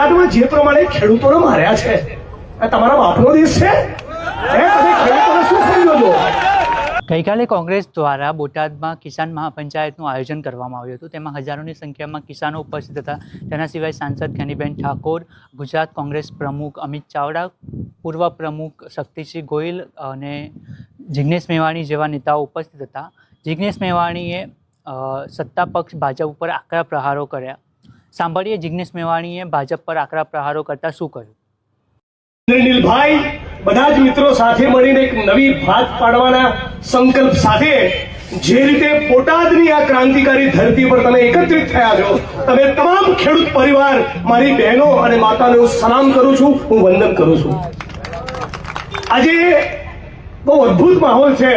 બોટાદમાં જે પ્રમાણે ખેડૂતોને માર્યા છે તમારા બાપનો દેશ છે? ગઈકાલે કોંગ્રેસ દ્વારા બોટાદમાં કિસાન મહાપંચાયતનું આયોજન કરવામાં આવ્યું હતું. તેમાં હજારોની સંખ્યામાં કિસાનો ઉપસ્થિત હતા. તેના સિવાય સાંસદ જ્ઞાનીબેન ઠાકોર, ગુજરાત કોંગ્રેસ પ્રમુખ અમિત ચાવડા, પૂર્વ પ્રમુખ શક્તિસિંહ ગોહિલ અને જિગ્નેશ મેવાણી જેવા નેતાઓ ઉપસ્થિત હતા. જિગ્નેશ મેવાણીએ સત્તા પક્ષ ભાજપ ઉપર આકરા પ્રહારો કર્યા. સાંભળીએ જિગ્નેશ મેવાણીએ ભાજપ પર આકરા પ્રહારો કરતા શું કહ્યું? નીલભાઈ, બધા જ મિત્રો સાથે મળીને એક નવી ભાત પાડવાના સંકલ્પ સાથે જે રીતે બોટાદની આ ક્રાંતિકારી ધરતી પર તમે એકત્રિત થયા છો, તમે તમામ ખેડૂત પરિવાર, મારી બહેનો અને માતાને હું સલામ કરું છું, હું વંદન કરું છું. આજે બહુ અદ્ભુત માહોલ છે.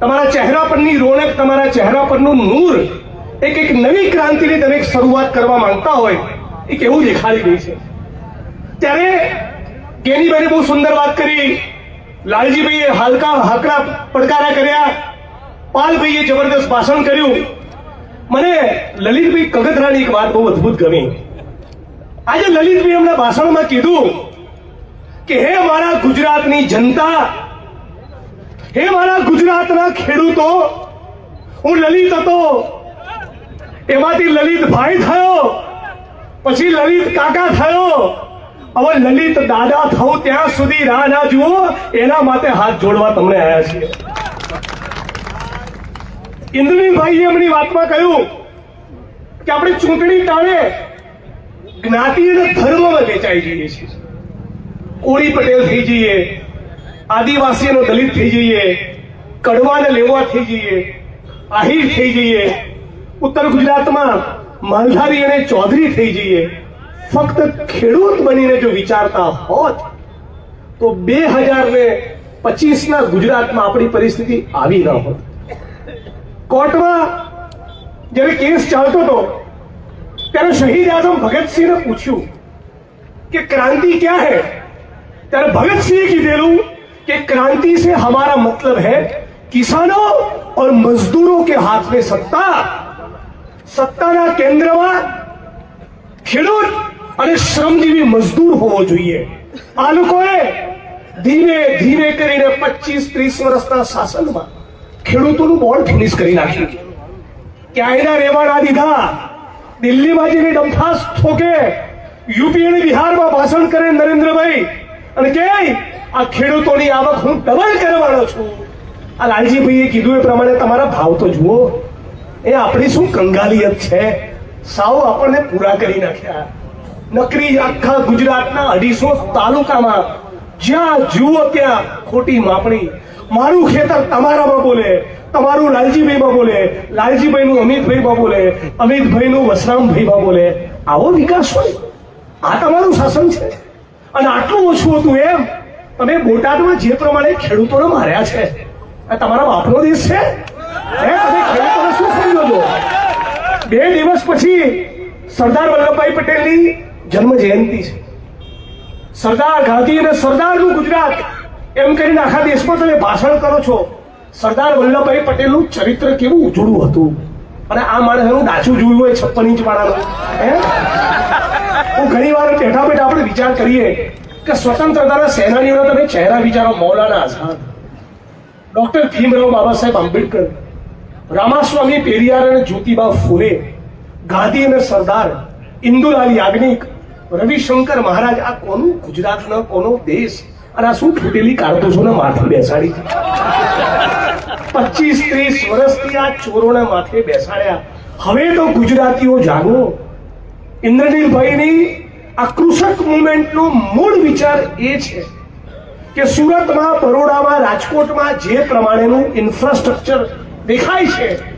તમારા ચહેરા પરની રોનક, તમારા ચહેરા પરનું નૂર એક એક નવી ક્રાંતિની તમે શરૂઆત કરવા માંગતા હોય, એ કેવું દેખાડી ગઈ છે? ત્યારે કેનીભાઈ બહુ સુંદર વાત કરી. લાલજીભાઈએ હાલકા હાકડા પડકારા કર્યા. પાલભાઈએ જબરદસ્ત ભાષણ કર્યું. મને લલિતભાઈ કગતરાની એક વાત બહુ અદ્ભુત ગમી. આજે લલિતભાઈ એમના ભાષણમાં કીધું કે, હે મારા ગુજરાતની જનતા, હે મારા ગુજરાતના ખેડૂતો, હું લલિત હતો. એમાંથી લલિતભાઈ થયો, પછી લલિત કાકા થયો. હવે લલિત દાદા થવું ત્યાં સુધી રાહ ના જુઓ, એના માટે હાથ જોડવા તમને આવ્યા છીએ. ઇન્દ્રનીભાઈ એમની વાતમાં કહ્યું કે આપણે ચૂંટણી ટાણે જ્ઞાતિ અને ધર્મમાં વેચાઈ જઈએ છીએ. કોળી પટેલ થઈ જઈએ આદિવાસીનો દલિત થઈ જઈએ, કડવાને લેવા થઈ જઈએ, આહિર થઈ જઈએ ઉત્તર ગુજરાતમાં માલધારી અને ચૌધરી થઈ જઈએ ફક્ત ખેડૂત બનીને જો વિચારતા હોત તો બે હજાર ને પચીસ ના ગુજરાતમાં આપણી પરિસ્થિતિ આવી ન હોત કોર્ટમાં જ્યારે કેસ ચાલતો હતો ત્યારે શહીદ આઝમ ભગતસિંહને પૂછ્યું कि क्रांति क्या है ત્યારે ભગતસિંહે કીધેલું कि क्रांति से हमारा मतलब है किसानों और मजदूरों के हाथ में सत्ता સત્તાના કેન્દ્રમાં ખેડૂત અને શ્રમજીવી મજદૂર હોવો જોઈએ. આ લોકોએ ધીમે ધીમે કરીને પચીસ ત્રીસ વર્ષના શાસનમાં ખેડૂતોનું બોર્ડ ફિનિશ કરી નાખ્યું. ક્યાંયના રેવાડા દીધા? દિલ્હીમાં જઈને ડંફાસ ઠોકે, યુપી અને બિહારમાં ભાષણ કરે નરેન્દ્રભાઈ. અને કે આ ખેડૂતોની આવક હું ડબલ કરવાનો છું. આ લાલજીભાઈએ કીધું એ પ્રમાણે તમારા ભાવ તો જુઓ. એ આપણી શું કંગાલિયત છે? સાવ આપણને પૂરા કરી નાખ્યા. નકરી આખા ગુજરાતના અઢીસો તાલુકામાં જ્યાં જુઓ ત્યાં ખોટી માપણી. મારું ખેતર તમારામાં બોલે, તમારું લાલજીભાઈમાં બોલે, લાલજીભાઈનું અમિતભાઈમાં બોલે, અમિતભાઈનું વસરામભાઈમાં બોલે. આવો વિકાસ હોય. આ તમારું શાસન છે. અને આટલું ઓછું હતું એમ, તમે બોટાદમાં જે પ્રમાણે ખેડૂતોને માર્યા છે. આ તમારા બાપનો દેશ છે? ખેડૂતોને શું બે દિવસ પછી સરદાર વલ્લભભાઈ પટેલની જન્મ જયંતિ છે. સરદાર ગાંધી અને સરદારનું ગુજરાત, એમ કરીને આખા દેશમાં તમે ભાષણ કરો છો. સરદાર વલ્લભભાઈ પટેલનું ચરિત્ર કેવું ઉજળું હતું. અને આ માણસ એનું ડાચું જોયું હોય છપ્પન ઇંચ વાળાનું. હે? હું ઘણી વાર બેઠા બેઠા આપણે વિચાર કરીએ કે સ્વતંત્રતાના સેનાનીઓના તમે ચહેરા વિચારો, મૌલાના આઝાદ. ડોક્ટર ભીમરાવ બાબા સાહેબ આંબેડકર. રામાસ્વામી પેરિયાર અને જ્યોતિબા ફુલે, ગાંધી અને સરદાર ઇન્દુલાલ યાજ્ઞિક, રવિશંકર મહારાજ, આ કોનું ગુજરાતનો, કોનો દેશ અને આ શું ફૂટેલી કારતૂસોને માથે બેસાડી પચીસ ત્રીસ વર્ષથી આ ચોરોને માથે બેસાડ્યા. હવે તો ગુજરાતીઓ જાગો. ઇન્દ્રનીલભાઈની આ કૃષક મુવમેન્ટનો મૂળ વિચાર એ છે કે સુરતમાં, બરોડામાં, રાજકોટમાં જે પ્રમાણેનું ઇન્ફ્રાસ્ટ્રક્ચર દેખાય છે.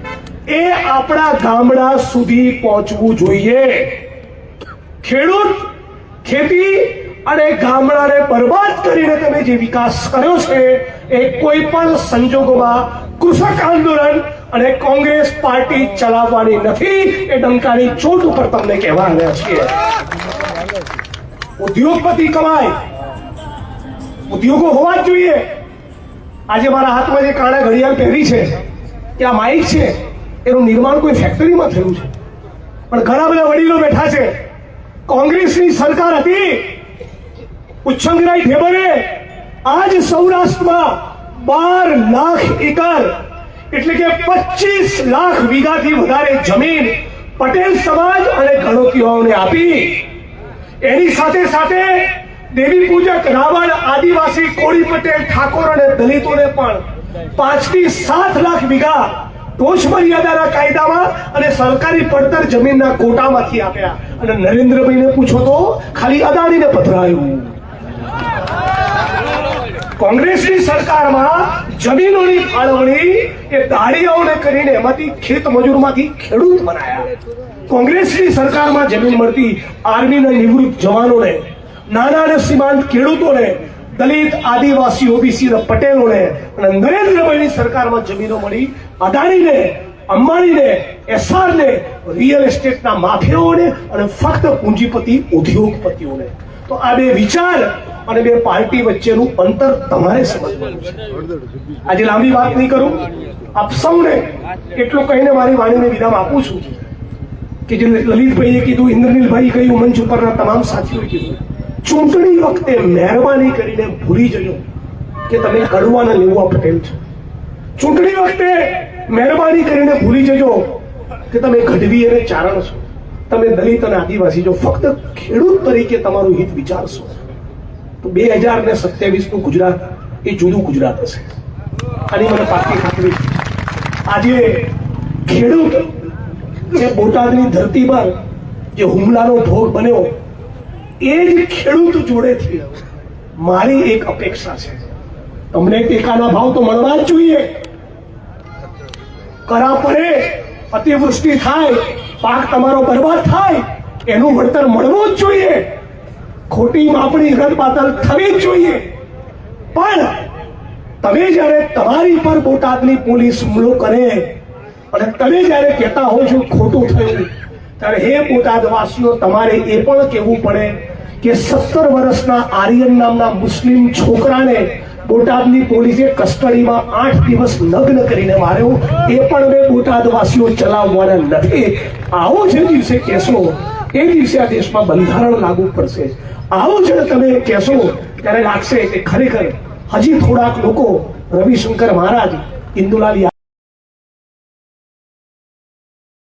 એ આપણા ગામડા સુધી પહોંચવું જોઈએ. ખેડૂત, ખેતી અને ગામડાને બરબાદ કરીને તમે જે વિકાસ કર્યો છે, એ કોઈ પણ સંજોગોમાં કૃષક આંદોલન અને કોંગ્રેસ પાર્ટી ચલાવવાની નથી, એ ડંકાની ચોટ ઉપર તમને કહેવા આવ્યા છીએ. ઉદ્યોગપતિ કમાય. ઉદ્યોગો હોવા જ જોઈએ. આજે મારા હાથમાં જે કાળા ઘડિયાળ પહેરી છે. કે આ માઇક છે, એનું નિર્માણ કોઈ ફેક્ટરીમાં થયું છે. પણ ઘણા બધા વડીલો બેઠા છે. કોંગ્રેસની સરકાર હતી. ઉચ્છંગરાય ઢેબરે આજ સૌરાષ્ટ્રમાં બાર લાખ એકર, એટલે કે પચીસ લાખ વીઘાથી વધારે જમીન પટેલ સમાજ અને ગણોતીઓને આપી. એની સાથે સાથે દેવી પૂજક રાવણ આદિવાસી કોળી પટેલ ઠાકોર અને દલિતોને પણ પાંચ સાત લાખ વીઘા ટોચ મર્યાદાના કાયદામાં અને સરકારી પડતર જમીનના કોટામાંથી આપ્યા. અને નરેન્દ્રભાઈને પૂછો તો ખાલી અદાણીને પધરાયું. કોંગ્રેસની સરકારમાં જમીનોની ફાળવણી એ દાળીઓને કરીને એમાંથી ખેત મજૂરમાંથી ખેડૂત બનાયા. કોંગ્રેસની સરકારમાં જમીન મળતી આર્મીના નિવૃત્ત જવાનોને, નાના અને સીમાંત ખેડૂતોને દલિત, આદિવાસી, ઓબીસી પટેલોને અને નરેન્દ્રભાઈની સરકારમાં જમીનો મળી, અદાણીને, અંબાણીને, એસઆરને, રિયલ એસ્ટેટના માફિયાઓને અને ફક્ત પૂંજીપતિ, ઉદ્યોગપતિઓને. તો આ બે વિચાર અને બે પાર્ટી વચ્ચેનું અંતર તમારે સમજવાનું છે. આજે લાંબી વાત નહીં કરું. આપ સૌને એટલું કહીને મારી વાણીને વિરામ આપું છું કે જે લલિતભાઈએ કીધું ઇન્દ્રનીલભાઈ કહ્યું મંચ ઉપરના તમામ સાથીઓએ કીધું. ચૂંટણી વખતે મહેરબાની કરીને ભૂલી જજો કે તમે કડવાના અને લેવા પટેલ છો. ચૂંટણી વખતે મહેરબાની કરીને ભૂલી જજો કે તમે ગઢવી અને ચારણ છો. તમે દલિત અને આદિવાસી છો. ફક્ત ખેડૂત તરીકે તમારું હિત વિચારશો. તો બે હજાર ને સત્યાવીસનું ગુજરાત, એ જુદું ગુજરાત હશે. આની મને પાકી ખાતરી આજે ખેડૂત જે બોટાદની ધરતી પર જે હુમલાનો ભોગ બન્યો એ જ ખેડૂત જોડેથી મારી એક અપેક્ષા છે. તમને ટેકાના ભાવ તો મળવા જ જોઈએ. કરા પડે અતિવૃષ્ટિ થાય, પાક તમારો બરબાદ થાય, એનું વળતર મળવું જ જોઈએ. ખોટી માપણી રદબાતલ થવી જ જોઈએ. પણ તમે જ્યારે તમારી પર બોટાદની પોલીસ હુમલો કરે અને તમે જ્યારે કહેતા હો છો ખોટું થયું, ત્યારે હે બોટાદવાસીઓ, તમારે એ પણ કહેવું પડે કે સત્તર વર્ષના આર્યન નામના મુસ્લિમ છોકરાને બોટાદની પોલીસે કસ્ટડીમાં આઠ દિવસ લગ્ન કરીને માર્યો. એ પણ મેં બોટાદવાસીઓ ચલાવવાના નથી. આવો જે દિવસે કહેશો એ દિવસે આ દેશમાં બંધારણ લાગુ પડશે. આવો જ્યારે તમે કહેશો ત્યારે લાગશે કે ખરેખર હજી થોડાક લોકો રવિશંકર મહારાજ, ઇન્દુલાલ